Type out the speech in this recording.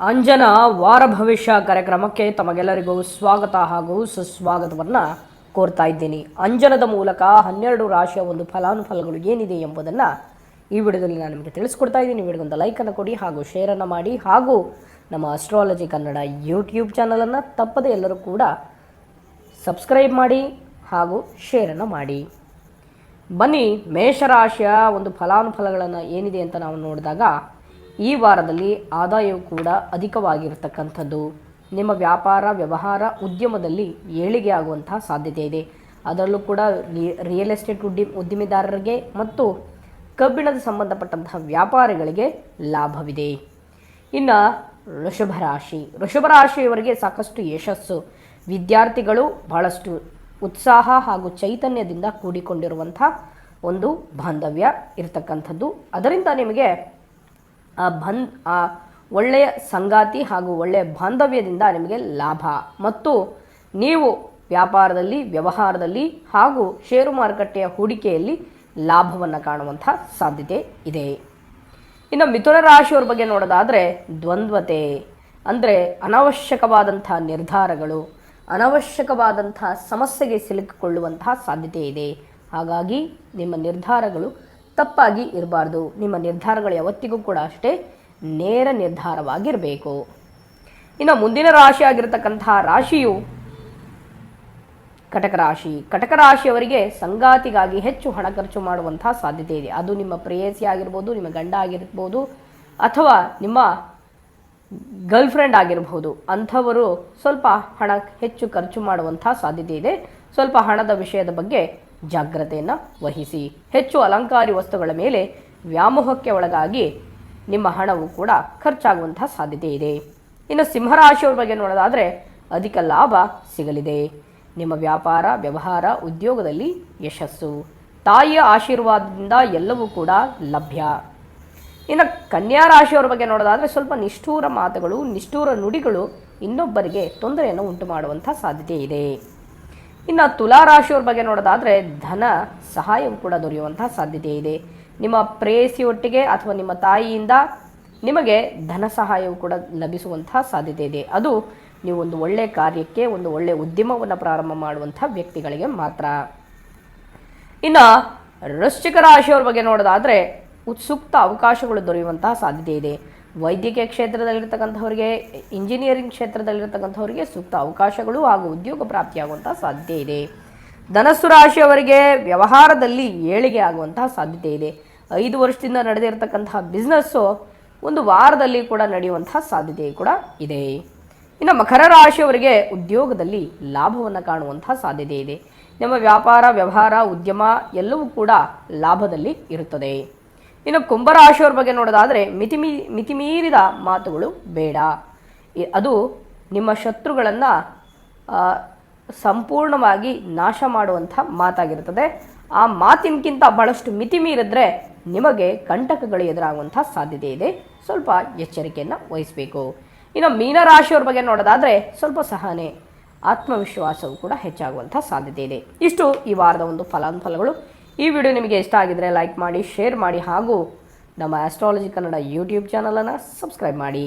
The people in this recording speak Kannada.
ಅಂಜನ ವಾರ ಭವಿಷ್ಯ ಕಾರ್ಯಕ್ರಮಕ್ಕೆ ತಮಗೆಲ್ಲರಿಗೂ ಸ್ವಾಗತ ಹಾಗೂ ಸುಸ್ವಾಗತವನ್ನು ಕೋರ್ತಾ ಇದ್ದೀನಿ. ಅಂಜನದ ಮೂಲಕ ಹನ್ನೆರಡು ರಾಶಿಯ ಒಂದು ಫಲಾನುಫಲಗಳು ಏನಿದೆ ಎಂಬುದನ್ನು ಈ ವಿಡಿಯೋದಲ್ಲಿ ನಾನು ನಿಮಗೆ ತಿಳಿಸ್ಕೊಡ್ತಾ ಇದ್ದೀನಿ. ವಿಡಿಯೋಗೊಂದು ಲೈಕನ್ನು ಕೊಡಿ ಹಾಗೂ ಶೇರನ್ನು ಮಾಡಿ ಹಾಗೂ ನಮ್ಮ ಅಸ್ಟ್ರಾಲಜಿ ಕನ್ನಡ ಯೂಟ್ಯೂಬ್ ಚಾನಲನ್ನು ತಪ್ಪದೆ ಎಲ್ಲರೂ ಕೂಡ ಸಬ್ಸ್ಕ್ರೈಬ್ ಮಾಡಿ ಹಾಗೂ ಶೇರನ್ನು ಮಾಡಿ. ಬನ್ನಿ ಮೇಷರಾಶಿಯ ಒಂದು ಫಲಾನುಫಲಗಳನ್ನು ಏನಿದೆ ಅಂತ ನಾವು ನೋಡಿದಾಗ ಈ ವಾರದಲ್ಲಿ ಆದಾಯವು ಕೂಡ ಅಧಿಕವಾಗಿರತಕ್ಕಂಥದ್ದು. ನಿಮ್ಮ ವ್ಯಾಪಾರ, ವ್ಯವಹಾರ ಉದ್ಯಮದಲ್ಲಿ ಏಳಿಗೆ ಆಗುವಂತಹ ಸಾಧ್ಯತೆ ಇದೆ. ಅದರಲ್ಲೂ ಕೂಡ ರಿಯಲ್ ಎಸ್ಟೇಟ್ ಉದ್ದಿ, ಉದ್ದಿಮೆದಾರರಿಗೆ ಮತ್ತು ಕಬ್ಬಿಣದ ಸಂಬಂಧಪಟ್ಟಂತಹ ವ್ಯಾಪಾರಿಗಳಿಗೆ ಲಾಭವಿದೆ. ಇನ್ನು ವೃಷಭ ರಾಶಿಯವರಿಗೆ ಸಾಕಷ್ಟು ಯಶಸ್ಸು. ವಿದ್ಯಾರ್ಥಿಗಳು ಬಹಳಷ್ಟು ಉತ್ಸಾಹ ಹಾಗೂ ಚೈತನ್ಯದಿಂದ ಕೂಡಿಕೊಂಡಿರುವಂಥ ಒಂದು ಬಾಂಧವ್ಯ ಇರತಕ್ಕಂಥದ್ದು. ಅದರಿಂದ ನಿಮಗೆ ಬಂದ್, ಆ ಒಳ್ಳೆಯ ಸಂಗಾತಿ ಹಾಗೂ ಒಳ್ಳೆಯ ಬಾಂಧವ್ಯದಿಂದ ನಿಮಗೆ ಲಾಭ. ಮತ್ತು ನೀವು ವ್ಯಾಪಾರದಲ್ಲಿ, ವ್ಯವಹಾರದಲ್ಲಿ ಹಾಗೂ ಷೇರು ಮಾರುಕಟ್ಟೆಯ ಹೂಡಿಕೆಯಲ್ಲಿ ಲಾಭವನ್ನು ಕಾಣುವಂಥ ಸಾಧ್ಯತೆ ಇದೆ. ಇನ್ನು ಮಿಥುನ ರಾಶಿಯವ್ರ ಬಗ್ಗೆ ನೋಡೋದಾದರೆ ದ್ವಂದ್ವತೆ, ಅಂದರೆ ಅನವಶ್ಯಕವಾದಂಥ ನಿರ್ಧಾರಗಳು, ಅನವಶ್ಯಕವಾದಂಥ ಸಮಸ್ಯೆಗೆ ಸಿಲುಕಿಕೊಳ್ಳುವಂತಹ ಸಾಧ್ಯತೆ ಇದೆ. ಹಾಗಾಗಿ ನಿಮ್ಮ ನಿರ್ಧಾರಗಳು ತಪ್ಪಾಗಿ ಇರಬಾರ್ದು. ನಿಮ್ಮ ನಿರ್ಧಾರಗಳು ಯಾವತ್ತಿಗೂ ಕೂಡ ಅಷ್ಟೇ ನೇರ ನಿರ್ಧಾರವಾಗಿರಬೇಕು. ಇನ್ನು ಮುಂದಿನ ರಾಶಿ ಆಗಿರತಕ್ಕಂತಹ ರಾಶಿಯು ಕಟಕ ರಾಶಿ. ಕಟಕ ರಾಶಿಯವರಿಗೆ ಸಂಗಾತಿಗಾಗಿ ಹೆಚ್ಚು ಹಣ ಖರ್ಚು ಮಾಡುವಂತಹ ಸಾಧ್ಯತೆ ಇದೆ. ಅದು ನಿಮ್ಮ ಪ್ರೇಯಸಿ ಆಗಿರ್ಬೋದು, ನಿಮ್ಮ ಗಂಡ ಆಗಿರ್ಬೋದು, ಅಥವಾ ನಿಮ್ಮ ಗರ್ಲ್ ಫ್ರೆಂಡ್ ಆಗಿರಬಹುದು ಅಂಥವರು ಸ್ವಲ್ಪ ಹಣ ಹೆಚ್ಚು ಖರ್ಚು ಮಾಡುವಂಥ ಸಾಧ್ಯತೆ ಇದೆ. ಸ್ವಲ್ಪ ಹಣದ ವಿಷಯದ ಬಗ್ಗೆ ಜಾಗ್ರತೆಯನ್ನು ವಹಿಸಿ. ಹೆಚ್ಚು ಅಲಂಕಾರಿ ವಸ್ತುಗಳ ಮೇಲೆ ವ್ಯಾಮೋಹಕ್ಕೆ ಒಳಗಾಗಿ ನಿಮ್ಮ ಹಣವು ಕೂಡ ಖರ್ಚಾಗುವಂತಹ ಸಾಧ್ಯತೆ ಇದೆ. ಇನ್ನು ಸಿಂಹರಾಶಿಯವ್ರ ಬಗ್ಗೆ ನೋಡೋದಾದರೆ ಅಧಿಕ ಲಾಭ ಸಿಗಲಿದೆ. ನಿಮ್ಮ ವ್ಯಾಪಾರ, ವ್ಯವಹಾರ, ಉದ್ಯೋಗದಲ್ಲಿ ಯಶಸ್ಸು. ತಾಯಿಯ ಆಶೀರ್ವಾದದಿಂದ ಎಲ್ಲವೂ ಕೂಡ ಲಭ್ಯ. ಇನ್ನು ಕನ್ಯಾ ರಾಶಿಯವರ ಬಗ್ಗೆ ನೋಡೋದಾದರೆ ಸ್ವಲ್ಪ ನಿಷ್ಠೂರ ಮಾತುಗಳು, ನಿಷ್ಠೂರ ನುಡಿಗಳು ಇನ್ನೊಬ್ಬರಿಗೆ ತೊಂದರೆಯನ್ನು ಉಂಟು ಮಾಡುವಂಥ ಸಾಧ್ಯತೆ ಇದೆ. ಇನ್ನು ತುಲಾ ರಾಶಿಯವ್ರ ಬಗ್ಗೆ ನೋಡೋದಾದರೆ ಧನ ಸಹಾಯವು ಕೂಡ ದೊರೆಯುವಂತಹ ಸಾಧ್ಯತೆ ಇದೆ. ನಿಮ್ಮ ಪ್ರೇಯಸಿಯೊಟ್ಟಿಗೆ ಅಥವಾ ನಿಮ್ಮ ತಾಯಿಯಿಂದ ನಿಮಗೆ ಧನ ಸಹಾಯವು ಕೂಡ ಲಭಿಸುವಂತಹ ಸಾಧ್ಯತೆ ಇದೆ. ಅದು ನೀವು ಒಂದು ಒಳ್ಳೆಯ ಕಾರ್ಯಕ್ಕೆ, ಒಂದು ಒಳ್ಳೆಯ ಉದ್ಯಮವನ್ನು ಪ್ರಾರಂಭ ಮಾಡುವಂಥ ವ್ಯಕ್ತಿಗಳಿಗೆ ಮಾತ್ರ. ಇನ್ನು ವೃಶ್ಚಿಕ ರಾಶಿಯವ್ರ ಬಗ್ಗೆ ನೋಡೋದಾದರೆ ಉತ್ಸುಕ್ತ ಅವಕಾಶಗಳು ದೊರೆಯುವಂತಹ ಸಾಧ್ಯತೆ ಇದೆ. ವೈದ್ಯಕೀಯ ಕ್ಷೇತ್ರದಲ್ಲಿರ್ತಕ್ಕಂಥವ್ರಿಗೆ ಇಂಜಿನಿಯರಿಂಗ್ ಕ್ಷೇತ್ರದಲ್ಲಿರ್ತಕ್ಕಂಥವ್ರಿಗೆ ಸೂಕ್ತ ಅವಕಾಶಗಳು ಹಾಗೂ ಉದ್ಯೋಗ ಪ್ರಾಪ್ತಿಯಾಗುವಂಥ ಸಾಧ್ಯತೆ ಇದೆ. ಧನಸ್ಸು ರಾಶಿಯವರಿಗೆ ವ್ಯವಹಾರದಲ್ಲಿ ಏಳಿಗೆ ಆಗುವಂತಹ ಸಾಧ್ಯತೆ ಇದೆ. ಐದು ವರ್ಷದಿಂದ ನಡೆದಿರತಕ್ಕಂತಹ ಬಿಸ್ನೆಸ್ಸು ಒಂದು ವಾರದಲ್ಲಿ ಕೂಡ ನಡೆಯುವಂತಹ ಸಾಧ್ಯತೆ ಕೂಡ ಇದೆ. ಇನ್ನು ಮಕರ ರಾಶಿಯವರಿಗೆ ಉದ್ಯೋಗದಲ್ಲಿ ಲಾಭವನ್ನು ಕಾಣುವಂತಹ ಸಾಧ್ಯತೆ ಇದೆ. ನಿಮ್ಮ ವ್ಯಾಪಾರ, ವ್ಯವಹಾರ, ಉದ್ಯಮ ಎಲ್ಲವೂ ಕೂಡ ಲಾಭದಲ್ಲಿ ಇರುತ್ತದೆ. ಇನ್ನು ಕುಂಭರಾಶಿಯವ್ರ ಬಗ್ಗೆ ನೋಡೋದಾದರೆ ಮಿತಿಮೀ ಮಿತಿಮೀರಿದ ಮಾತುಗಳು ಬೇಡ. ಅದು ನಿಮ್ಮ ಶತ್ರುಗಳನ್ನು ಸಂಪೂರ್ಣವಾಗಿ ನಾಶ ಮಾಡುವಂಥ ಮಾತಾಗಿರುತ್ತದೆ ಆ ಮಾತಿನಕ್ಕಿಂತ ಬಹಳಷ್ಟು ಮಿತಿ ಮೀರಿದ್ರೆ ನಿಮಗೆ ಕಂಟಕಗಳು ಎದುರಾಗುವಂಥ ಸಾಧ್ಯತೆ ಇದೆ. ಸ್ವಲ್ಪ ಎಚ್ಚರಿಕೆಯನ್ನು ವಹಿಸಬೇಕು. ಇನ್ನು ಮೀನರಾಶಿಯವ್ರ ಬಗ್ಗೆ ನೋಡೋದಾದರೆ ಸ್ವಲ್ಪ ಸಹನೆ, ಆತ್ಮವಿಶ್ವಾಸವು ಕೂಡ ಹೆಚ್ಚಾಗುವಂಥ ಸಾಧ್ಯತೆ ಇದೆ. ಇಷ್ಟು ಈ ವಾರದ ಒಂದು ಫಲಾನುಫಲಗಳು ಈ ವಿಡಿಯೋ ನಿಮಗೆ ಇಷ್ಟ ಆಗಿದ್ರೆ ಲೈಕ್ ಮಾಡಿ, ಶೇರ್ ಮಾಡಿ ಹಾಗೂ ನಮ್ಮ ಆಸ್ಟ್ರಾಲಜಿ ಕನ್ನಡ ಯೂಟ್ಯೂಬ್ ಚಾನಲನ್ನು ಸಬ್ಸ್ಕ್ರೈಬ್ ಮಾಡಿ.